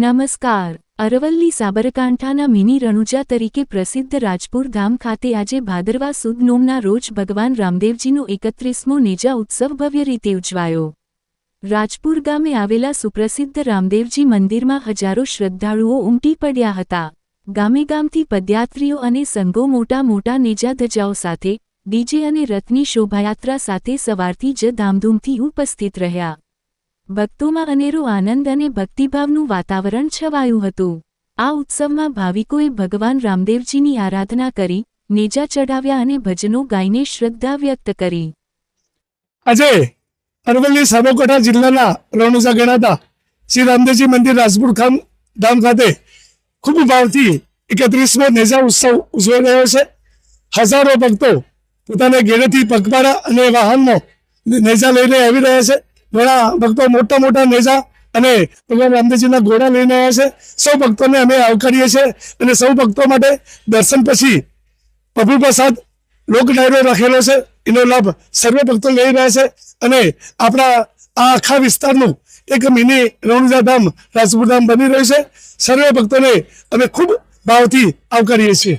નમસ્કાર. અરવલ્લી સાબરકાંઠાના મિની રણુજા તરીકે પ્રસિદ્ધ રાજપુર ધામ ખાતે આજે ભાદરવા સુદ નોમના રોજ ભગવાન રામદેવજીનો એકત્રીસમો નેજા ઉત્સવ ભવ્ય રીતે ઉજવાયો. રાજપુર ગામે આવેલા સુપ્રસિદ્ધ રામદેવજી મંદિરમાં હજારો શ્રદ્ધાળુઓ ઉમટી પડ્યા હતા. ગામે ગામથી પદયાત્રીઓ અને સંઘો મોટા મોટા નેજા ધજાઓ સાથે, ડીજે અને રથની શોભાયાત્રા સાથે સવારથી જ ધામધૂમથી ઉપસ્થિત રહ્યા. ભક્તોમાં અનેરો આનંદ અને ભક્તિભાવનું વાતાવરણ છવાયું હતું. આ ઉત્સવમાં ભાવિકોએ ભગવાન રામદેવજીની આરાધના કરી, નેજા ચડાવ્યા અને ભજનો ગાઈને શ્રદ્ધા વ્યક્ત કરી. આજે અરવલ્લી સાબરકાંઠા જિલ્લાના રણુજા ગણાતા શ્રી રામદેવજી મંદિર રાજપુર ધામ ખાતે ખૂબ ભાવથી એકત્રીસમો નેજા ઉત્સવ ઉજવાઈ રહ્યો છે. હજારો ભક્તો પોતાના ઘેરેથી પગપાળા અને વાહનનો નેજા લઈને આવી રહ્યા છે. ઘણા ભક્તો મોટા મોટા નેજા અને ભગવાન રામદેવજીના ઘોડા લઈને આવ્યા છે. સૌ ભક્તોને અમે આવકારીએ છીએ અને સૌ ભક્તો માટે દર્શન પછી પ્રભુ પ્રસાદ લોક ડાયરો રાખેલો છે. એનો લાભ સર્વે ભક્તો લઈ રહ્યા છે અને આપણા આ આખા વિસ્તારનું એક મિની રણુજા ધામ રાજપુર ધામ બની રહ્યું છે. સર્વે ભક્તોને અમે ખૂબ ભાવથી આવકારીએ છીએ.